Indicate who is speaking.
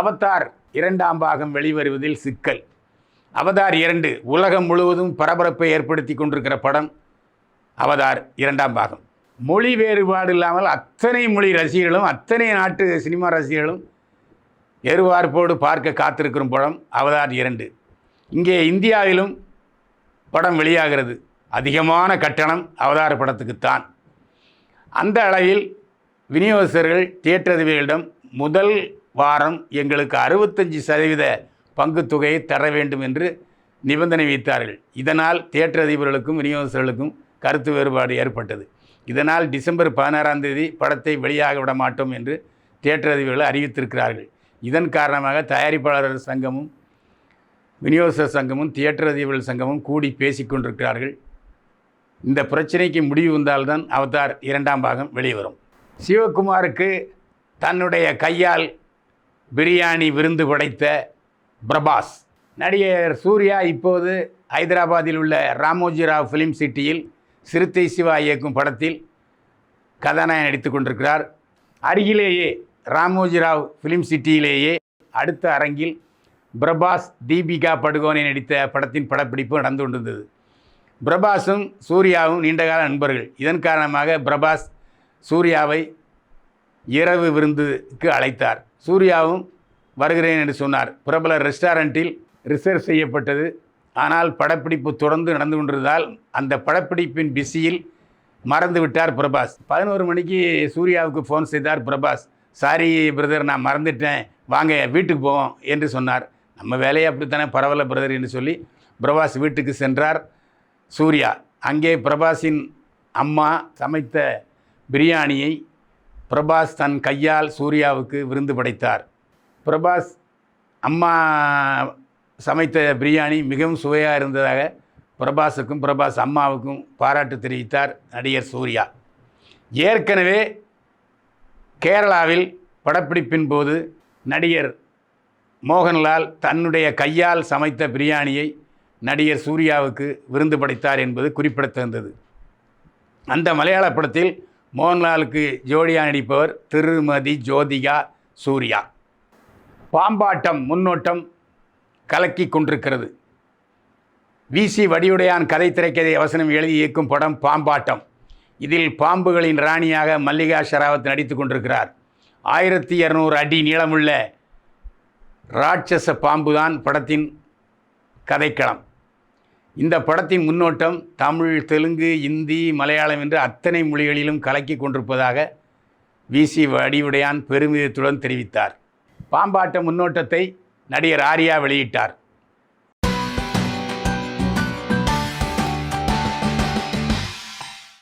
Speaker 1: Avatar இரண்டாம் பாகம் வெளிவருவதில் சிக்கல். அவதார் இரண்டு உலகம் முழுவதும் பரபரப்பை ஏற்படுத்தி கொண்டிருக்கிற படம் அவதார் இரண்டாம் பாகம். மொழி வேறுபாடு இல்லாமல் அத்தனை மொழி ரசிகர்களும் அத்தனை நாட்டு சினிமா ரசிகர்களும் எதிர்பார்ப்போடு பார்க்க காத்திருக்கும் படம் அவதார் இரண்டு. இங்கே இந்தியாவிலும் படம் வெளியாகிறது. அதிகமான கட்டணம் அவதார படத்துக்குத்தான். அந்த அளவில் விநியோகஸ்தர்கள் தியேட்டர் அதிபர்களிடம் முதல் வாரம் எங்களுக்கு அறுபத்தஞ்சு சதவீத பங்கு தொகையை தர வேண்டும் என்று நிபந்தனை வைத்தார்கள். இதனால் தியேட்டர் அதிபர்களுக்கும் விநியோகஸ்தர்களுக்கும் கருத்து வேறுபாடு ஏற்பட்டது. இதனால் டிசம்பர் பதினாறாம் தேதி படத்தை வெளியாக விட மாட்டோம் என்று தியேட்டர் அதிபர்கள் அறிவித்திருக்கிறார்கள். இதன் காரணமாக தயாரிப்பாளர் சங்கமும் விநியோகஸ்தர் சங்கமும் தியேட்டர் அதிபர்கள் சங்கமும் கூடி பேசிக் கொண்டிருக்கிறார்கள். இந்த பிரச்சனைக்கு முடிவு வந்தால்தான் அவதார் இரண்டாம் பாகம் வெளிவரும். சிவகுமாருக்கு தன்னுடைய கையால் பிரியாணி விருந்து படைத்த பிரபாஸ். நடிகர் சூர்யா இப்போது ஹைதராபாத்தில் உள்ள ராமோஜிராவ் ஃபிலிம் சிட்டியில் சிறுத்தை சிவா இயக்கும் படத்தில் கதாநாயகன் நடித்துக் கொண்டிருக்கிறார். அருகிலேயே ராமோஜிராவ் ஃபிலிம் சிட்டியிலேயே அடுத்த அரங்கில் பிரபாஸ் தீபிகா படுகோனே நடித்த படத்தின் படப்பிடிப்பு நடந்து கொண்டிருந்தது. பிரபாஸும் சூர்யாவும் நீண்டகால நண்பர்கள். இதன் காரணமாக பிரபாஸ் சூர்யாவை இரவு விருந்துக்கு அழைத்தார். சூர்யாவும் வருகிறேன் என்று சொன்னார். பிரபல ரெஸ்டாரண்ட்டில் ரிசர்வ் செய்யப்பட்டது. ஆனால் படப்பிடிப்பு தொடர்ந்து நடந்து கொண்டிருந்தால் அந்த படப்பிடிப்பின் பிஸியில் மறந்து விட்டார் பிரபாஸ். பதினோரு மணிக்கு சூர்யாவுக்கு ஃபோன் செய்தார் பிரபாஸ். சாரி பிரதர் நான் மறந்துட்டேன். வாங்க வீட்டுக்கு போவோம் என்று சொன்னார். நம்ம வேலையை அப்படித்தானே பரவாயில்ல பிரதர் என்று சொல்லி பிரபாஸ் வீட்டுக்கு சென்றார் சூர்யா. அங்கே பிரபாஸின் அம்மா சமைத்த பிரியாணியை பிரபாஸ் தன் கையால் சூர்யாவுக்கு விருந்து படைத்தார். பிரபாஸ் அம்மா சமைத்த பிரியாணி மிகவும் சுவையாக இருந்ததாக பிரபாஸுக்கும் பிரபாஸ் அம்மாவுக்கும் பாராட்டு தெரிவித்தார் நடிகர் சூர்யா. ஏற்கனவே கேரளாவில் படப்பிடிப்பின் போது நடிகர் மோகன்லால் தன்னுடைய கையால் சமைத்த பிரியாணியை நடிகர் சூர்யாவுக்கு விருந்து படைத்தார் என்பது குறிப்பிடத்தகுந்தது. அந்த மலையாள படத்தில் மோகன்லாலுக்கு ஜோடியாக நடிப்பவர் திருமதி ஜோதிகா சூர்யா. பாம்பாட்டம் முன்னோட்டம் கலக்கி கொண்டிருக்கிறது. விசி வடிவுடையான் கதை திரைக்கதை அவசரம் எழுதி இயக்கும் படம் பாம்பாட்டம். இதில் பாம்புகளின் ராணியாக மல்லிகா ஷராவத் நடித்து கொண்டிருக்கிறார். ஆயிரத்தி இரநூறு அடி நீளமுள்ள ராட்சச பாம்புதான் படத்தின் கதைக்களம். இந்த படத்தின் முன்னோட்டம் தமிழ் தெலுங்கு இந்தி மலையாளம் என்று அத்தனை மொழிகளிலும் கலக்கி கொண்டிருப்பதாக விசி வடிவுடையான் பெருமிதத்துடன் தெரிவித்தார். பாம்பாட்ட முன்னோட்டத்தை நடிகர் ஆர்யா வெளியிட்டார்.